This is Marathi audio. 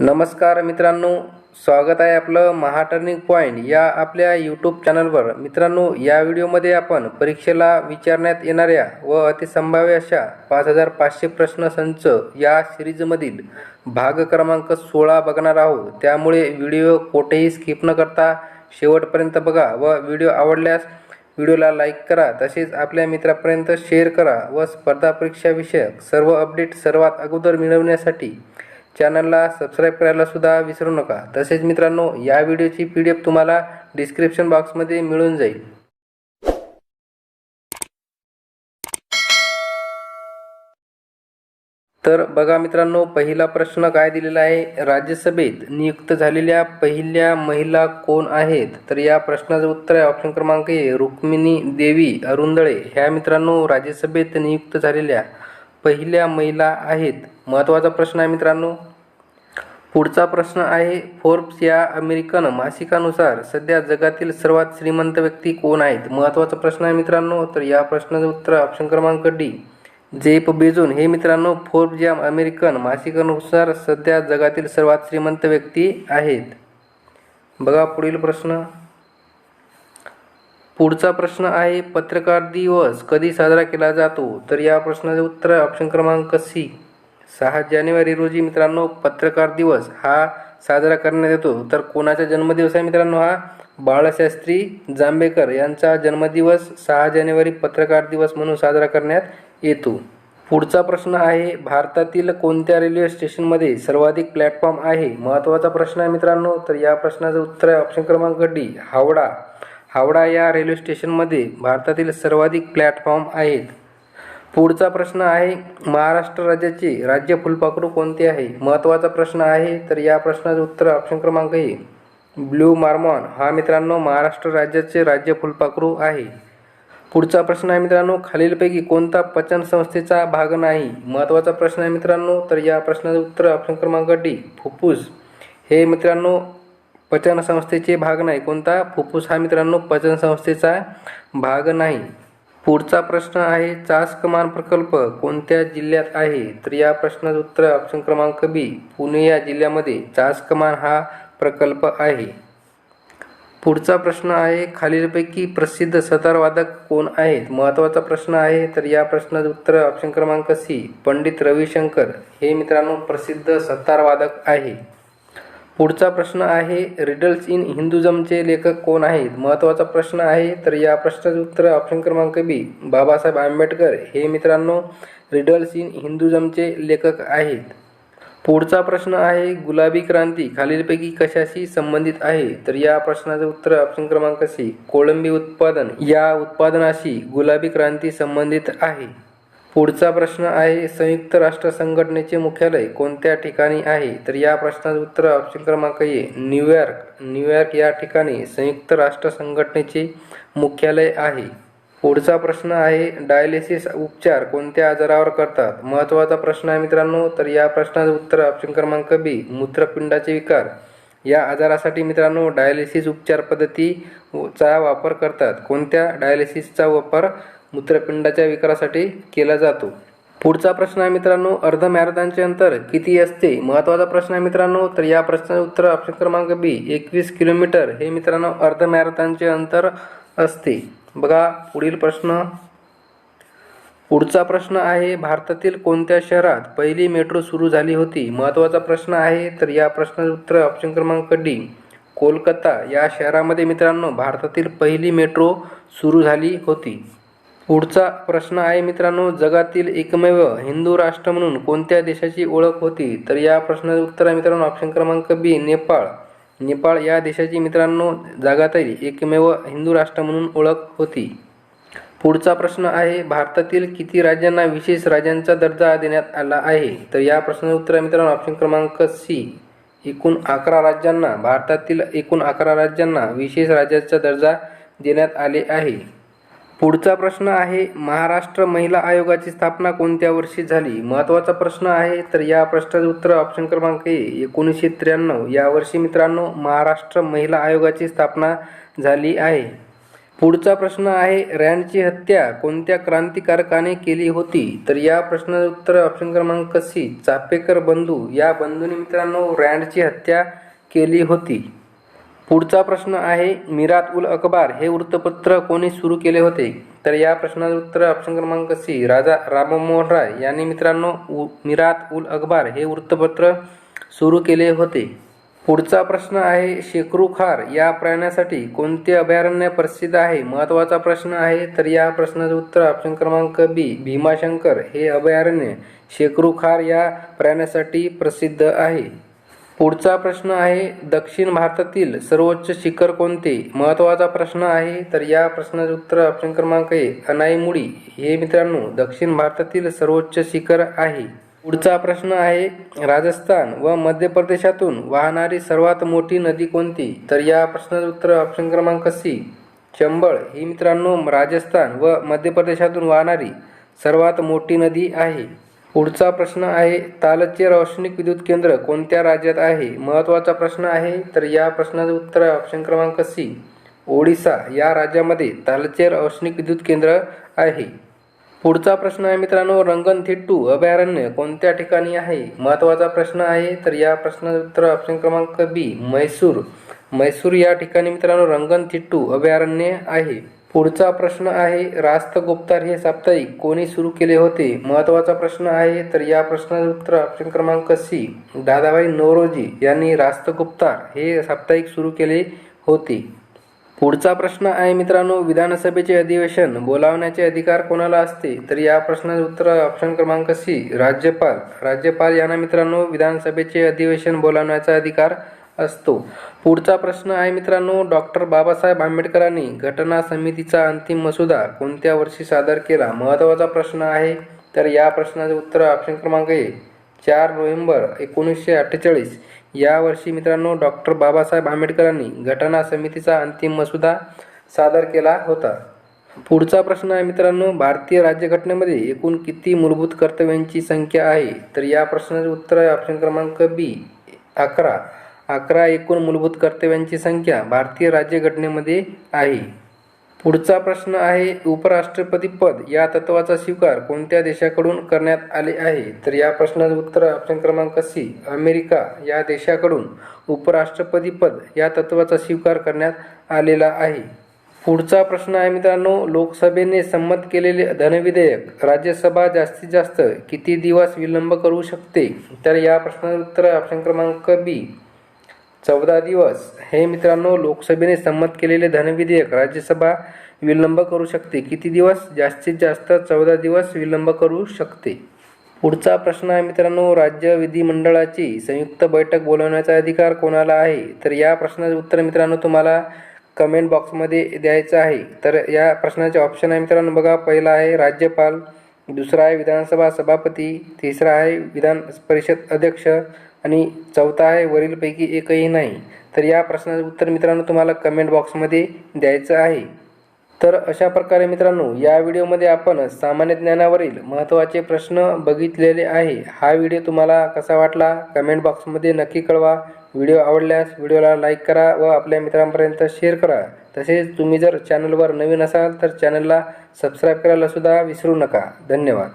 नमस्कार मित्रांनो स्वागत आहे आपलं महा टर्निंग पॉईंट या आपल्या यूट्यूब चॅनलवर मित्रांनो या व्हिडिओमध्ये आपण परीक्षेला विचारण्यात येणाऱ्या व अतिसंभाव्य अशा पाच हजार पाचशे प्रश्न संच या सिरीजमधील भाग क्रमांक सोळा बघणार आहोत. त्यामुळे व्हिडिओ कोठेही स्किप न करता शेवटपर्यंत बघा व व्हिडिओ आवडल्यास व्हिडिओला लाईक करा. तसेच आपल्या मित्रापर्यंत शेअर करा व स्पर्धा परीक्षाविषयक सर्व अपडेट सर्वात अगोदर मिळवण्यासाठी चॅनलला सबस्क्राईब करायला सुद्धा विसरू नका. तसेच मित्रांनो या व्हिडिओची पी डी एफ तुम्हाला डिस्क्रिप्शन बॉक्समध्ये मिळून जाईल. तर बघा मित्रांनो पहिला प्रश्न काय दिलेला आहे? राज्यसभेत नियुक्त झालेल्या पहिल्या महिला कोण आहेत? तर या प्रश्नाचं उत्तर आहे ऑप्शन क्रमांक ए रुक्मिणी देवी अरुंदळे. ह्या मित्रांनो राज्यसभेत नियुक्त झालेल्या पहिल्या महिला आहेत. महत्त्वाचा प्रश्न आहे मित्रांनो. पुढचा प्रश्न आहे फोर्ब्स या अमेरिकन मासिकानुसार सध्या जगातील सर्वात श्रीमंत व्यक्ती कोण आहेत? महत्त्वाचा प्रश्न आहे मित्रांनो. तर या प्रश्नाचं उत्तर ऑप्शन क्रमांक डी जेप बेजून. हे मित्रांनो फोर्ब्स या अमेरिकन मासिकानुसार सध्या जगातील सर्वात श्रीमंत व्यक्ती आहेत. बघा पुढील प्रश्न. पुढचा प्रश्न आहे पत्रकार दिवस कधी साजरा केला जातो? तर या प्रश्नाचे उत्तर ऑप्शन क्रमांक सी सहा जानेवारी रोजी मित्रांनो पत्रकार दिवस हा साजरा करण्यात येतो. तर कोणाचा जन्मदिवस आहे मित्रांनो हा? बाळशास्त्री जांभेकर यांचा जन्मदिवस सहा जानेवारी पत्रकार दिवस म्हणून साजरा करण्यात येतो. पुढचा प्रश्न आहे भारतातील कोणत्या रेल्वे स्टेशनमध्ये सर्वाधिक प्लॅटफॉर्म आहे? महत्त्वाचा प्रश्न आहे मित्रांनो. तर या प्रश्नाचं उत्तर आहे ऑप्शन क्रमांक डी हावडा. हावडा या रेल्वे स्टेशनमध्ये भारतातील सर्वाधिक प्लॅटफॉर्म आहेत. पुढचा प्रश्न आहे महाराष्ट्र राज्याचे राज्य फुलपाखरू कोणते आहे? महत्त्वाचा प्रश्न आहे तर या प्रश्नाचं उत्तर ऑप्शन क्रमांक ए. ब्ल्यू मार्मॉन. हा मित्रांनो महाराष्ट्र राज्याचे राज्य फुलपाखरू आहे. पुढचा प्रश्न आहे मित्रांनो खालीलपैकी कोणता पचन संस्थेचा भाग नाही? महत्त्वाचा प्रश्न आहे मित्रांनो तर या प्रश्नाचं उत्तर ऑप्शन क्रमांक डी. फुफ्फुस हे मित्रांनो पचन संस्थेचे भाग नाही. कोणता? फुफ्फुस हा मित्रांनो पचन संस्थेचा भाग नाही. पुढचा प्रश्न आहे चास कमान प्रकल्प कोणत्या जिल्ह्यात आहे? तर या प्रश्नाचं उत्तर ऑप्शन क्रमांक बी पुणे या जिल्ह्यामध्ये चास कमान हा प्रकल्प आहे. पुढचा प्रश्न आहे खालीलपैकी प्रसिद्ध सतारवादक कोण आहेत? महत्त्वाचा प्रश्न आहे तर या प्रश्नाचं उत्तर ऑप्शन क्रमांक सी पंडित रविशंकर. हे मित्रांनो प्रसिद्ध सतारवादक आहे. पुढचा प्रश्न आहे रिडल्स इन हिंदुझमचे लेखक कोण आहेत? महत्त्वाचा प्रश्न आहे तर या प्रश्नाचं उत्तर ऑप्शन क्रमांक बी. बाबासाहेब आंबेडकर हे मित्रांनो रिडल्स इन हिंदुझमचे लेखक आहेत. पुढचा प्रश्न आहे गुलाबी क्रांती खालीलपैकी कशाशी संबंधित आहे? तर या प्रश्नाचं उत्तर ऑप्शन क्रमांक सी. कोळंबी उत्पादन. या उत्पादनाशी गुलाबी क्रांती संबंधित आहे. पुढचा प्रश्न आहे संयुक्त राष्ट्र संघटनेचे मुख्यालय कोणत्या ठिकाणी आहे? तर या प्रश्नाचं उत्तर ऑप्शन क्रमांक ए न्यूयॉर्क न्यूयॉर्क या ठिकाणी संयुक्त राष्ट्र संघटनेचे मुख्यालय आहे. पुढचा प्रश्न आहे डायलिसिस उपचार कोणत्या आजारावर करतात? महत्त्वाचा प्रश्न आहे मित्रांनो तर या प्रश्नाचं उत्तर ऑप्शन क्रमांक बी मूत्रपिंडाचे विकार. या आजारासाठी मित्रांनो डायलिसिस उपचार पद्धतीचा वापर करतात. कोणत्या डायलिसिसचा वापर मूत्रपिंडाच्या विकारासाठी केला जातो. पुढचा प्रश्न आहे मित्रांनो अर्ध मॅरेथॉनचे अंतर किती असते? महत्त्वाचा प्रश्न आहे मित्रांनो तर या प्रश्नाचे उत्तर ऑप्शन क्रमांक बी एकवीस किलोमीटर. हे मित्रांनो अर्ध मॅरेथॉनचे अंतर असते. बघा पुढील प्रश्न. पुढचा प्रश्न आहे भारतातील कोणत्या शहरात पहिली मेट्रो सुरू झाली होती? महत्त्वाचा प्रश्न आहे तर या प्रश्नाचे उत्तर ऑप्शन क्रमांक डी. कोलकाता. या शहरामध्ये मित्रांनो भारतातील पहिली मेट्रो सुरू झाली होती. पुढचा प्रश्न आहे मित्रांनो जगातील एकमेव हिंदू राष्ट्र म्हणून कोणत्या देशाची ओळख होती? तर या प्रश्नाचं उत्तर आहे मित्रांनो ऑप्शन क्रमांक बी नेपाळ. नेपाळ या देशाची मित्रांनो जगातील एकमेव हिंदू राष्ट्र म्हणून ओळख होती. पुढचा प्रश्न आहे भारतातील किती राज्यांना विशेष राज्यांचा दर्जा देण्यात आला आहे? तर या प्रश्नाचं उत्तर आहे मित्रांनो ऑप्शन क्रमांक सी एकूण अकरा राज्यांना भारतातील एकूण अकरा राज्यांना विशेष राज्याचा दर्जा देण्यात आले आहे. पुढचा प्रश्न आहे महाराष्ट्र महिला आयोगाची स्थापना कोणत्या वर्षी झाली? महत्त्वाचा प्रश्न आहे तर या प्रश्नाचं उत्तर ऑप्शन क्रमांक ए एकोणीसशे त्र्याण्णव. या वर्षी मित्रांनो महाराष्ट्र महिला आयोगाची स्थापना झाली आहे. पुढचा प्रश्न आहे रॅनची हत्या कोणत्या क्रांतिकारकाने केली होती? तर या प्रश्नाचं उत्तर ऑप्शन क्रमांक सी चापेकर बंधू. या बंधूंनी मित्रांनो रँडची हत्या केली होती. पुढचा प्रश्न आहे मिरात उल अकबार हे वृत्तपत्र कोणी सुरू केले होते? तर या प्रश्नाचं उत्तर ऑप्शन क्रमांक सी राजा राममोहन राय यांनी मित्रांनो उ मिरात उल अकबार हे वृत्तपत्र सुरू केले होते. पुढचा प्रश्न आहे शेकरूखार या प्राण्यासाठी कोणते अभयारण्य प्रसिद्ध आहे? महत्त्वाचा प्रश्न आहे तर या प्रश्नाचं उत्तर ऑप्शन क्रमांक बी भीमाशंकर हे अभयारण्य शेकरूखार या प्राण्यासाठी प्रसिद्ध आहे. पुढचा प्रश्न आहे दक्षिण भारतातील सर्वोच्च शिखर कोणते? महत्त्वाचा प्रश्न आहे तर या प्रश्नाचे उत्तर ऑप्शन क्रमांक ए अनाईमुडी. हे मित्रांनो दक्षिण भारतातील सर्वोच्च शिखर आहे. पुढचा प्रश्न आहे राजस्थान व मध्य प्रदेशातून वाहणारी सर्वात मोठी नदी कोणती? तर या प्रश्नाचे उत्तर ऑप्शन क्रमांक सी चंबळ. ही मित्रांनो राजस्थान व मध्य प्रदेशातून वाहणारी सर्वात मोठी नदी आहे. पुढचा प्रश्न आहे तालचेर औष्णिक विद्युत केंद्र कोणत्या राज्यात आहे? महत्त्वाचा प्रश्न आहे तर या प्रश्नाचं उत्तर आहे ऑप्शन क्रमांक सी ओडिसा या राज्यामध्ये तालचेर औष्णिक विद्युत केंद्र आहे. पुढचा प्रश्न आहे मित्रांनो रंगनथिट्टू अभयारण्य कोणत्या ठिकाणी आहे? महत्त्वाचा प्रश्न आहे तर या प्रश्नाचं उत्तर ऑप्शन क्रमांक बी म्हैसूर. म्हैसूर या ठिकाणी मित्रांनो रंगनथिट्टू अभयारण्य आहे. पुढचा प्रश्न आहे रास्त गुप्तार हे साप्ताहिक कोणी सुरू केले होते? महत्त्वाचा प्रश्न आहे तर या प्रश्नाचं उत्तर ऑप्शन क्रमांक सी दादाभाई नवरोजी यांनी रास्त गुप्तार हे साप्ताहिक सुरू केले होते. पुढचा प्रश्न आहे मित्रांनो विधानसभेचे अधिवेशन बोलावण्याचे अधिकार कोणाला असते? तर या प्रश्नाचं उत्तर ऑप्शन क्रमांक सी राज्यपाल. राज्यपाल यांना मित्रांनो विधानसभेचे अधिवेशन बोलावण्याचा अधिकार असतो. पुढचा प्रश्न आहे मित्रांनो डॉक्टर बाबासाहेब आंबेडकरांनी घटना समितीचा अंतिम मसुदा कोणत्या वर्षी सादर केला? महत्त्वाचा प्रश्न आहे. तर या प्रश्नाचे उत्तर ऑप्शन क्रमांक ए. चार नोव्हेंबर एकोणीसशे अठ्ठेचाळीस. या वर्षी मित्रांनो डॉक्टर बाबासाहेब आंबेडकरांनी घटना समितीचा अंतिम मसुदा सादर केला होता. पुढचा प्रश्न आहे मित्रांनो भारतीय राज्यघटनेमध्ये एकूण किती मूलभूत कर्तव्यांची संख्या आहे? तर या प्रश्नाचे उत्तर आहे ऑप्शन क्रमांक बी अकरा. अकरा एकूण मूलभूत कर्तव्यांची संख्या भारतीय राज्यघटनेमध्ये आहे. पुढचा प्रश्न आहे उपराष्ट्रपती पद या तत्वाचा स्वीकार कोणत्या देशाकडून करण्यात आले आहे? तर या प्रश्नाचं उत्तर ऑप्शन क्रमांक सी अमेरिका. या देशाकडून उपराष्ट्रपती पद या तत्वाचा स्वीकार करण्यात आलेला आहे. पुढचा प्रश्न आहे मित्रांनो लोकसभेने संमत केलेले धनविधेयक राज्यसभा जास्तीत जास्त किती दिवस विलंब करू शकते? तर या प्रश्नाचं उत्तर ऑप्शन क्रमांक बी चौदा दिवस. हे मित्रांनो लोकसभेने संमत केलेले धनविधेयक राज्यसभा विलंब करू शकते. किती दिवस? जास्तीत जास्त चौदा दिवस विलंब करू शकते. पुढचा प्रश्न आहे मित्रांनो राज्य विधिमंडळाची संयुक्त बैठक बोलवण्याचा अधिकार कोणाला आहे? तर या प्रश्नाचे उत्तर मित्रांनो तुम्हाला कमेंट बॉक्समध्ये द्यायचं आहे. तर या प्रश्नाचे ऑप्शन आहे मित्रांनो बघा. पहिला आहे राज्यपाल दुसरा आहे विधानसभा सभापती तिसरा आहे विधान परिषद अध्यक्ष आणि चौथा आहे वरीलपैकी एकही नाही. तर या प्रश्नाचं उत्तर मित्रांनो तुम्हाला कमेंट बॉक्समध्ये द्यायचं आहे. तर अशा प्रकारे मित्रांनो या व्हिडिओमध्ये आपण सामान्य ज्ञानावरील महत्त्वाचे प्रश्न बघितलेले आहे. हा व्हिडिओ तुम्हाला कसा वाटला कमेंट बॉक्समध्ये नक्की कळवा. व्हिडिओ आवडल्यास व्हिडिओला लाईक करा व आपल्या मित्रांपर्यंत शेअर करा. तसेच तुम्ही जर चॅनलवर नवीन असाल तर चॅनलला सबस्क्राईब करायलासुद्धा विसरू नका. धन्यवाद.